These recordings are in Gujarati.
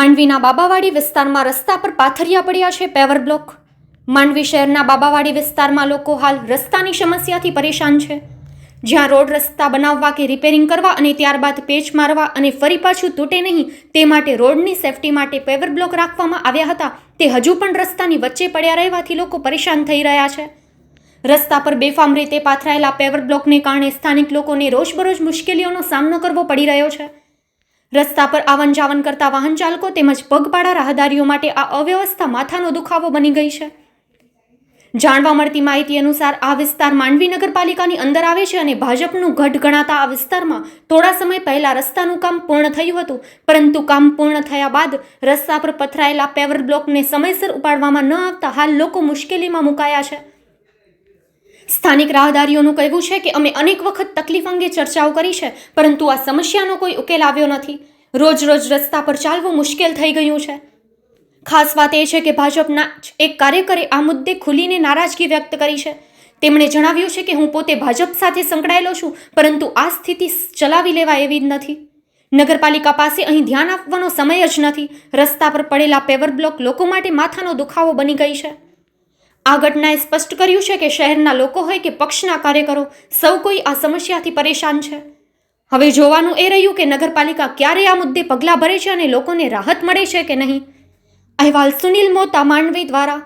માંડવીના બાબાવાડી વિસ્તારમાં રસ્તા પર પાથરિયા પડ્યા છે પેવર બ્લોક. માંડવી શહેરના બાબાવાડી વિસ્તારમાં લોકો હાલ રસ્તાની સમસ્યાથી પરેશાન છે. જ્યાં રોડ રસ્તા બનાવવા કે રિપેરિંગ કરવા અને ત્યારબાદ પેચ મારવા અને ફરી પાછું તૂટે નહીં તે માટે રોડની સેફટી માટે પેવર બ્લોક રાખવામાં આવ્યા હતા. તે હજુ પણ રસ્તાની વચ્ચે પડ્યા રહેવાથી લોકો પરેશાન થઈ રહ્યા છે. રસ્તા પર બેફામ રીતે પાથરાયેલા પેવર બ્લોકને કારણે સ્થાનિક લોકોને રોજબરોજ મુશ્કેલીઓનો સામનો કરવો પડી રહ્યો છે. રસ્તા પર આવન જાવન કરતા વાહન ચાલકો તેમજ પગપાળા રાહદારીઓ માટે આ અવ્યવસ્થા માથાનો દુખાવો બની ગઈ છે. જાણવા મળતી માહિતી અનુસાર આ વિસ્તાર માંડવી નગરપાલિકાની અંદર આવે છે અને ભાજપનું ગઢ ગણાતા આ વિસ્તારમાં થોડા સમય પહેલા રસ્તાનું કામ પૂર્ણ થયું હતું, પરંતુ કામ પૂર્ણ થયા બાદ રસ્તા પર પથરાયેલા પેવર બ્લોકને સમયસર ઉપાડવામાં ન આવતા હાલ લોકો મુશ્કેલીમાં મુકાયા છે. સ્થાનિક રાહદારીઓનું કહેવું છે કે અમે અનેક વખત તકલીફ અંગે ચર્ચાઓ કરી છે, પરંતુ આ સમસ્યાનો કોઈ ઉકેલ આવ્યો નથી. રોજ રોજ રસ્તા પર ચાલવું મુશ્કેલ થઈ ગયું છે. ખાસ વાત એ છે કે ભાજપના એક કાર્યકરે આ મુદ્દે ખુલીને નારાજગી વ્યક્ત કરી છે. તેમણે જણાવ્યું છે કે હું પોતે ભાજપ સાથે સંકળાયેલો છું, પરંતુ આ સ્થિતિ ચલાવી લેવા એવી જ નથી. નગરપાલિકા પાસે અહીં ધ્યાન આપવાનો સમય જ નથી. રસ્તા પર પડેલા પેવર બ્લોક લોકો માટે માથાનો દુખાવો બની ગઈ છે. આ ઘટનાએ સ્પષ્ટ કર્યું છે કે શહેરના લોકો હોય કે પક્ષના કાર્યકરો, સૌ કોઈ આ સમસ્યાથી પરેશાન છે. હવે જોવાનું એ રહ્યું કે નગરપાલિકા ક્યારે આ મુદ્દે પગલાં ભરે છે અને લોકોને રાહત મળે છે કે નહીં? અહેવાલ સુનિલ મોતા, માંડવી દ્વારા.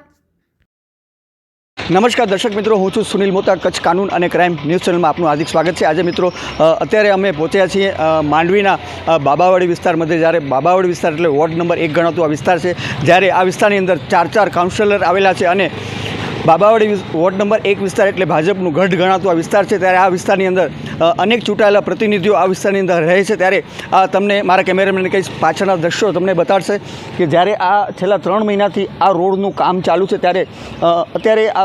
નમસ્કાર દર્શક મિત્રો, હું છું સુનિલ મોતા, કચ્છ કાનૂન અને ક્રાઇમ ન્યૂઝ ચેનલમાં આપનું હાર્દિક સ્વાગત છે. આજે મિત્રો અત્યારે અમે પહોંચ્યા છીએ માંડવીના બાબાવાડી વિસ્તાર જ્યારે બાબાવાડી વિસ્તાર એટલે વોર્ડ નંબર એક ગણાતો આ વિસ્તાર છે. જ્યારે આ વિસ્તારની અંદર ચાર ચાર કાઉન્સિલર આવેલા છે અને બાબાવાડી વોર્ડ નંબર એક વિસ્તાર એટલે ભાજપનું ગઢ ગણાતું આ વિસ્તાર છે. ત્યારે આ વિસ્તારની અંદર અનેક ચૂંટાયેલા પ્રતિનિધિઓ આ વિસ્તારની અંદર રહે છે. ત્યારે આ તમને મારા કેમેરામેન કહીશ પાછળના દ્રશ્યો તમને બતાડશે કે જ્યારે આ છેલ્લા ત્રણ મહિનાથી આ રોડનું કામ ચાલુ છે ત્યારે અત્યારે આ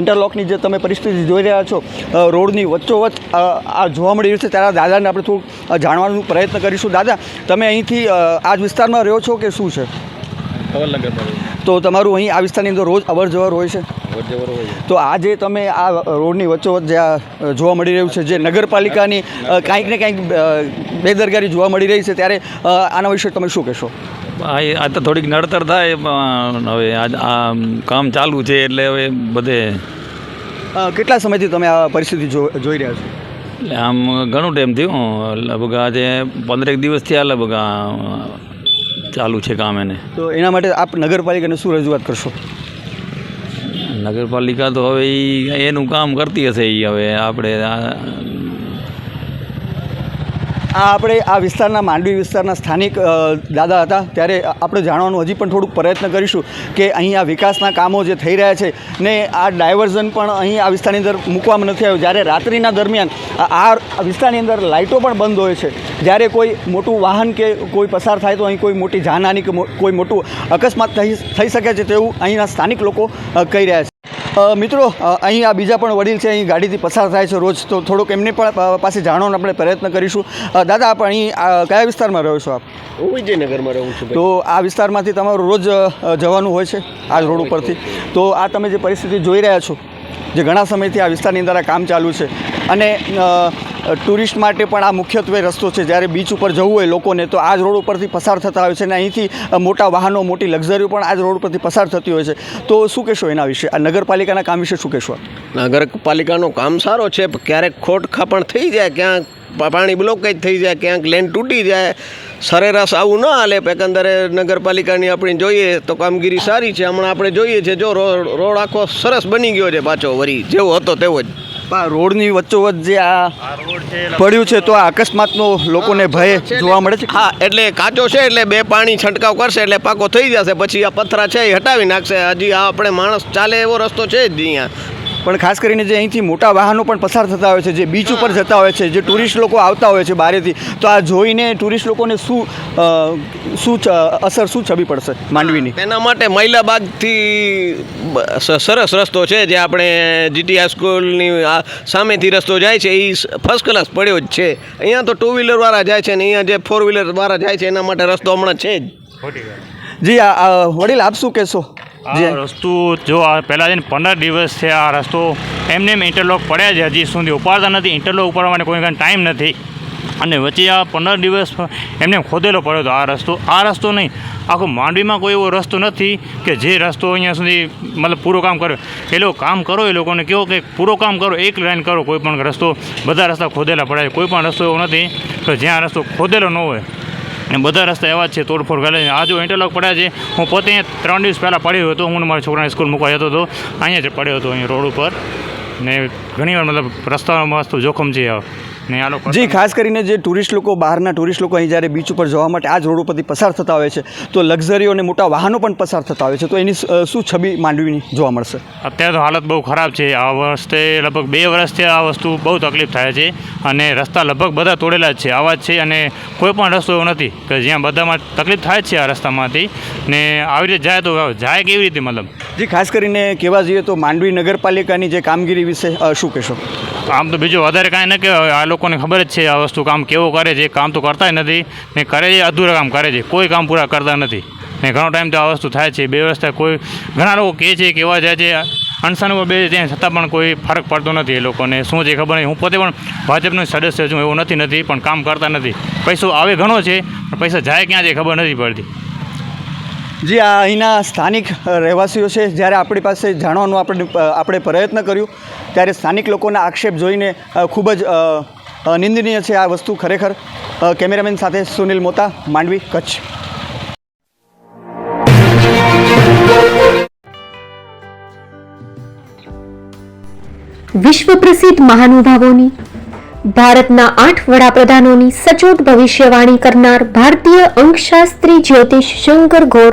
એન્ટરલોકની જે તમે પરિસ્થિતિ જોઈ રહ્યા છો રોડની વચ્ચોવચ્ચ આ જોવા મળી રહ્યું છે. ત્યારે દાદાને આપણે થોડું જાણવાનું પ્રયત્ન કરીશું. દાદા તમે અહીંથી આ જ વિસ્તારમાં રહ્યો છો કે શું છે? તો તમારું અહીં આ વિસ્તારની અંદર રોજ અવર જવર હોય છે? તો આજે તમે આ રોડની વચ્ચોવચ્ચ જે આ જોવા મળી રહ્યું છે જે નગરપાલિકાની કાંઈક ને કાંઈક બેદરકારી જોવા મળી રહી છે ત્યારે આના વિશે તમે શું કહેશો? આ તો થોડીક નડતર થાય હવે આ આ કામ ચાલુ છે એટલે હવે બધે કેટલા સમયથી તમે આ પરિસ્થિતિ જો- જોઈ રહ્યા છો? એટલે આમ ઘણું ટાઈમ થયું લગભગ આજે પંદરેક દિવસ થયા લગભગ આ ચાલુ છે કામ એને. તો એના માટે આપ નગરપાલિકાને શું રજૂઆત કરશો? નગરપાલિકા તો હવે એનું કામ કરતી હશે એ હવે. આપણે આ આપણે આ વિસ્તારના માંડવી વિસ્તારના સ્થાનિક દાદા હતા. ત્યારે આપણે જાણવાનું હજી પણ થોડુંક પ્રયત્ન કરીશું કે અહીં આ વિકાસના કામો જે થઈ રહ્યા છે ને આ ડાયવર્ઝન પણ અહીં આ વિસ્તારની અંદર મૂકવામાં નથી આવ્યું. જ્યારે રાત્રિના દરમિયાન આ વિસ્તારની અંદર લાઇટો પણ બંધ હોય છે. જ્યારે કોઈ મોટું વાહન કે કોઈ પસાર થાય તો અહીં કોઈ મોટી જાનહાની કે કોઈ મોટું અકસ્માત થઈ થઈ શકે છે તેવું અહીંના સ્થાનિક લોકો કહી રહ્યા છે. મિત્રો અહીં આ બીજા પણ વડીલ છે અહીં ગાડીથી પસાર થાય છે રોજ. તો થોડુંક એમને પણ પાસે જાણવાનો આપણે પ્રયત્ન કરીશું. દાદા આપ અહીં આ કયા વિસ્તારમાં રહો છો આપ? હું વિજયનગરમાં રહું છું તો આ વિસ્તારમાંથી તમારું રોજ જવાનું હોય છે આ રોડ ઉપરથી. તો આ તમે જે પરિસ્થિતિ જોઈ રહ્યા છો જે ઘણા સમયથી આ વિસ્તારની અંદર આ કામ ચાલુ છે. અને ટુરિસ્ટ માટે પણ આ મુખ્યત્વે રસ્તો છે. જ્યારે બીચ ઉપર જવું હોય લોકોને, તો આ જ રોડ ઉપરથી પસાર થતા હોય છે અને અહીંથી મોટા વાહનો, મોટી લક્ઝરીઓ પણ આ જ રોડ ઉપરથી પસાર થતી હોય છે. તો શું કહેશો એના વિશે? આ નગરપાલિકાના કામ વિશે શું કહેશો નગરપાલિકાનું કામ સારો છે ક્યારેક ખોટ ખાપણ થઈ જાય, ક્યાંક પાણી બ્લોકેજ થઈ જાય, ક્યાંક લેન તૂટી જાય. સરેરાશ આવું ન હાલે એકંદરે નગરપાલિકાની આપણે જોઈએ તો કામગીરી સારી છે. હમણાં આપણે જોઈએ છે, જો રોડ આખો સરસ બની ગયો છે પાછો વરી, જેવો હતો તેવો જ. આ રોડની વચ્ચોવચ્ચ જે આ પડ્યું છે તો આ અકસ્માતનો લોકોને ભય જોવા મળે છે? હા એટલે કાચો છે એટલે બે પાણી છંટકાવ કરશે એટલે પાકો થઈ જશે પછી આ પથરા છે એ હટાવી નાખશે. હજી આ આપણે માણસ ચાલે એવો રસ્તો છે જ અહીંયા પણ ખાસ કરીને જે અહીંથી મોટા વાહનો પણ પસાર થતા હોય છે જે બીચ ઉપર જતા હોય છે જે ટુરિસ્ટ લોકો આવતા હોય છે બહારેથી તો આ જોઈને ટુરિસ્ટ લોકોને શું શું અસર શું છબી પડશે માંડવીની? એના માટે મહિલાબાગથી સરસ રસ્તો છે જે આપણે જીટીઆર સ્કૂલની આ સામેથી રસ્તો જાય છે એ ફર્સ્ટ ક્લાસ પડ્યો જ છે. અહીંયા તો ટુ વ્હીલરવાળા જાય છે ને અહીંયા જે ફોર વ્હીલરવાળા જાય છે એના માટે રસ્તો હમણાં છે જ. જી વડીલ આપ શું? કહેશો આ રસ્તો જો આ પહેલાં જઈને પંદર દિવસ છે આ રસ્તો એમને એમ ઇન્ટરલોક પડ્યા છે. હજી સુધી ઉપાડતા નથી ઇન્ટરલોક ઉપાડવા માટે કોઈ કાંઈ ટાઈમ નથી. અને વચ્ચે આ પંદર દિવસ એમને ખોદેલો પડ્યો હતો આ રસ્તો. આ રસ્તો નહીં આખો માંડવીમાં કોઈ એવો રસ્તો નથી કે જે રસ્તો અહીંયા સુધી મતલબ પૂરો કામ કર્યો એ લોકો કામ કરો એ લોકોને કહો કે પૂરો કામ કરો એક લાઈન કરો. કોઈ પણ રસ્તો બધા રસ્તા ખોદેલા પડ્યા છે. કોઈ પણ રસ્તો એવો નથી કે જ્યાં રસ્તો ખોદેલો ન હોય. અને બધા રસ્તા એવા જ છે, તોડફોડ કરેલા આ જો ઇન્ટરલોક પડ્યા છે. હું પોતે ત્રણ દિવસ પહેલાં પડ્યો હતો. હું મારા છોકરાને સ્કૂલ મૂકવા જતો હતો. અહીંયા જ પડ્યો હતો અહીંયા રોડ ઉપર. ને ઘણી વાર મતલબ રસ્તામાં મસ્ત જોખમ છે. આ. ને આ લોકો જી ખાસ કરીને જે ટુરિસ્ટ લોકો બહારના ટુરિસ્ટ લોકો અહીં જ્યારે બીચ ઉપર જવા માટે આ જ રોડ ઉપરથી પસાર થતા હોય છે તો લક્ઝરીઓ અને મોટા વાહનો પણ પસાર થતા હોય છે. તો એની શું છબી માંડવીની જોવા મળશે? અત્યારે તો હાલત બહુ ખરાબ છે. આ વર્ષે લગભગ બે વર્ષથી આ વસ્તુ બહુ તકલીફ થાય છે અને રસ્તા લગભગ બધા તોડેલા જ છે. આવા જ છે અને કોઈ પણ રસ્તો એવો નથી કે જ્યાં બધામાં તકલીફ થાય જ છે આ રસ્તામાંથી. ને આવી રીતે જાય તો જાય કેવી રીતે મતલબ? જી ખાસ કરીને કહેવા જઈએ તો માંડવી નગરપાલિકાની જે કામગીરી વિશે શું કહેશો? આમ તો બીજું વધારે કાંઈ ન કહેવાય. આ લોકોને ખબર જ છે આ વસ્તુ કામ કેવો કરે છે, કામ તો કરતા નથી. ને કરે છે, અધૂરા કામ કરે છે. કોઈ કામ પૂરા કરતા નથી. ને ઘણો ટાઈમ તો આ વસ્તુ થાય છે. બે વર્ષથી કોઈ, ઘણા લોકો કહે છે કે એવા જાય છે અણસાન ઉપર બે ત્યાં છતાં પણ કોઈ ફરક પડતો નથી એ લોકોને. શું છે ખબર નહીં. હું પોતે પણ ભાજપનો સદસ્ય છું, એવું નથી નથી, પણ કામ કરતા નથી. પૈસો આવે ઘણો છે, પણ પૈસા જાય ક્યાં છે ખબર નથી પડતી. જી, આ અહીંના સ્થાનિક રહેવાસીઓ છે. જ્યારે આપણી પાસે જાણવાનું આપણે આપણે પ્રયત્ન કર્યું, ત્યારે સ્થાનિક લોકોના આક્ષેપ જોઈને ખૂબ જ નિંદનીય છે આ વસ્તુ ખરેખર. કેમેરામેન સાથે સુનિલ મોતા, માંડવી, કચ્છ. વિશ્વ પ્રસિદ્ધ મહાનુભાવોની, ભારતના આઠ વડાપ્રધાનોની સચોટ ભવિષ્યવાણી કરનાર ભારતીય અંકશાસ્ત્રી જ્યોતિષ શંકર ગોર